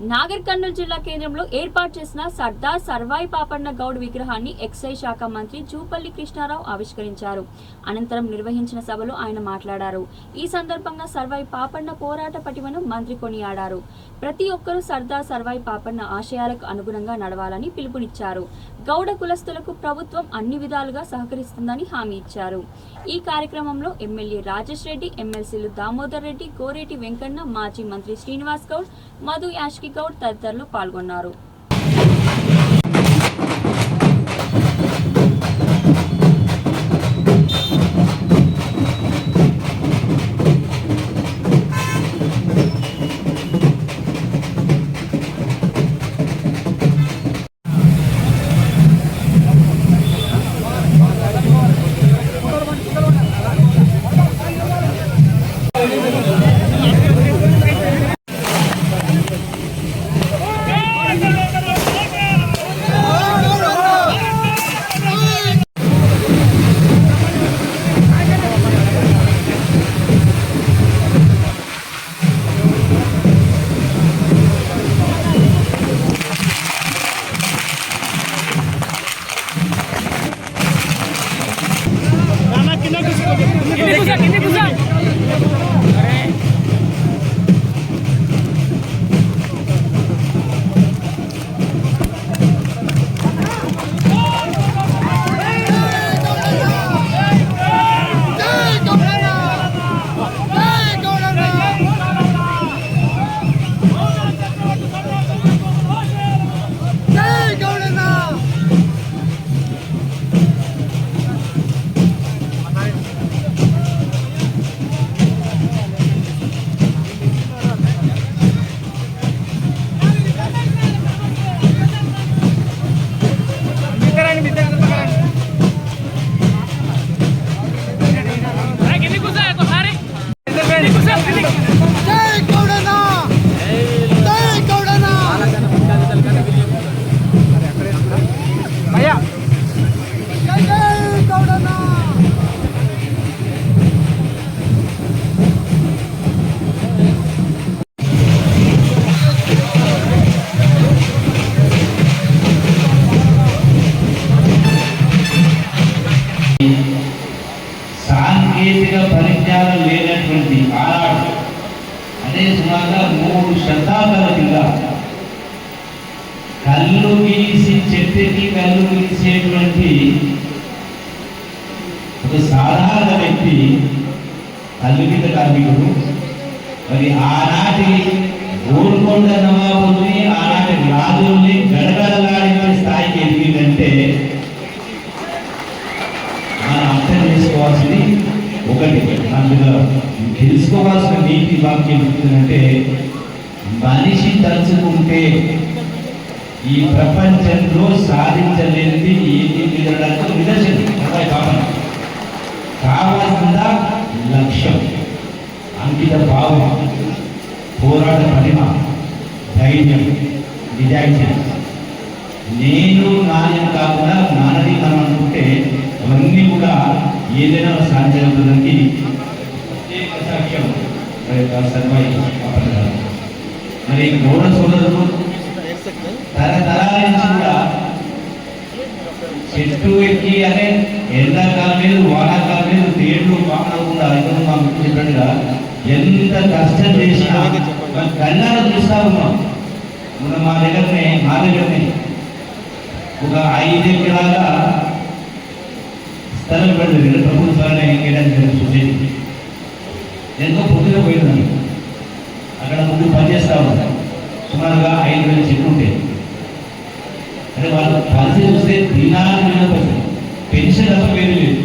నాగర్ కర్నూలు జిల్లా కేంద్రంలో ఏర్పాటు చేసిన సర్దార్ సర్వాయి పాపన్న గౌడ్ విగ్రహాన్ని ఎక్సైజ్ శాఖ మంత్రి చూపల్లి కృష్ణారావు ఆవిష్కరించారు. అనంతరం నిర్వహించిన సభలో ఆయన మాట్లాడారు. ఈ సందర్భంగా సర్వాయి పాపన్న పోరాట పటిమను మంత్రి కొనియాడారు. ప్రతి ఒక్కరూ సర్దార్ సర్వాయి పాపన్న ఆశయాలకు అనుగుణంగా నడవాలని పిలుపునిచ్చారు. గౌడ కులస్తులకు ప్రభుత్వం అన్ని విధాలుగా సహకరిస్తుందని హామీ ఇచ్చారు. ఈ కార్యక్రమంలో ఎమ్మెల్యే రాజేష్ రెడ్డి ఎమ్మెల్సీలు దామోదర్ రెడ్డి కోరేటి వెంకన్న మాజీ మంత్రి శ్రీనివాస్ గౌడ్ మధు యాష్కి గౌడ్ తదితరులు పాల్గొన్నారు. సాంకేతిక పరిజ్ఞానం లేనటువంటి ఆనాడు అదే సుమారుగా మూడు శతాబ్దాల కింద కళ్ళు గీసి చెట్టుకి కళ్ళు గీసేటువంటి ఒక సాధారణ వ్యక్తి కళ్ళు గీత కార్మికుడు. మరి ఆనాటి గోల్కొండ నవాబుల్ని ఆనాటి రాజుల్ని గడ ఒకటి అందులో తెలుసుకోవాల్సిన నీతి వాక్యం ఏంటంటే మనిషి తలుచుకుంటే ఈ ప్రపంచంలో సాధించలేనిది ఏది మిగలడానికి నిదర్శనం అబ్బాయి పాపన కావాల్సిందా? లక్ష్యం. అంకిత భావం పోరాట పటిమ ధైర్యం నిజాయితీ. నేను నాణ్యం కాకుండా నానది మనం అనుకుంటే అవన్నీ కూడా ఏదైనా సాధ్యమవుతుందని ప్రత్యేక సాక్ష్యం మరి యొక్క సర్వాయి మరి గౌడ సోదరులు తరతరాల నుంచి కూడా చెట్టు ఎక్కి అనే ఎండాకాలం లేదు వానాకాలం లేదు తేళ్ళు పాపడకుండా ఇద్దరు మా మిత్రులు చెప్పినట్టుగా ఎంత కష్టం చేసినా మనం కళ్ళారా చూస్తా ఉన్నాం. మన మా దగ్గరనే మా దగ్గరనే ఒక ఐదు ఎకరాల స్థలం పెడుతుంది ప్రభుత్వాన్ని కేటాయించిన సొసైటీ ఎంతో పొద్దుగా పోయినాను అక్కడ ముందు పనిచేస్తా ఉన్నారు. సుమారుగా ఐదు వేల చెట్లు ఉంటాయి. అంటే వాళ్ళు పరిస్థితి చూస్తే దినాలు మీద పెన్షన్ తప్ప వేరే లేదు.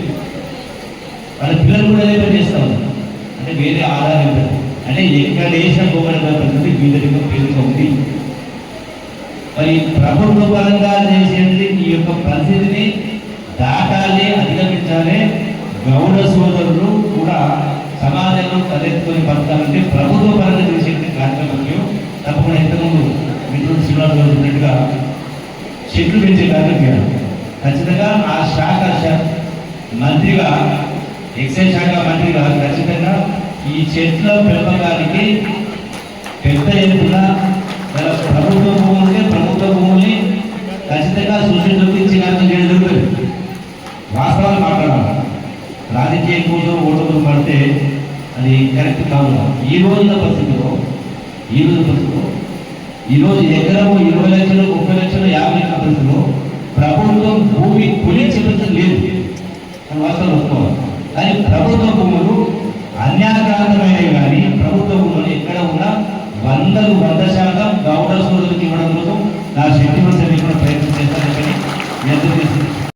వాళ్ళ పిల్లలు కూడా అదే పని చేస్తా ఉన్నారు. అంటే వేరే ఆధారం ఉంటుంది అంటే ఎక్కడ వేసిన పోగొడగా పరిస్థితి వీధంగా పేరుగా ఉంది. మరి ప్రభుత్వ పరంగా చేసేది ఈ యొక్క పరిస్థితిని దాటాలి అధిగమించాలి గౌడ సోదరులు కూడా సమాజంలో తలెత్తుకొని పడతారంటే ప్రభుత్వ పరంగా చేసే కార్యక్రమం తప్పకుండా ఇంతకుముందు మిత్రుడు శ్రీనివాస్ గారు చెట్లు పెంచే కార్యక్రమం ఖచ్చితంగా ఆ శాఖ మంత్రిగా ఎక్సైజ్ శాఖ మంత్రిగా ఖచ్చితంగా ఈ చెట్ల పెంపకానికి పెద్ద ఎత్తున ప్రభుత్వ భూములు ఉంటే ప్రభుత్వ భూముల్ని ఖచ్చితంగా సూచన చూపించి కానీ చేయడం జరుగుతుంది. వాస్తవాలు మాట్లాడాలి. రాజకీయం కోసం ఓటుకులు పడితే అది కరెక్ట్ కాదు. ఈ రోజున పరిస్థితిలో ఈ రోజు పరిస్థితిలో ఈరోజు ఎకరము ఇరవై లక్షలు ముప్పై లక్షలు యాభై లక్షల పరిస్థితిలో ప్రభుత్వం భూమి కులించే పరిస్థితి లేదు. వాస్తవాలు వాస్తవం కానీ ప్రభుత్వ భూములు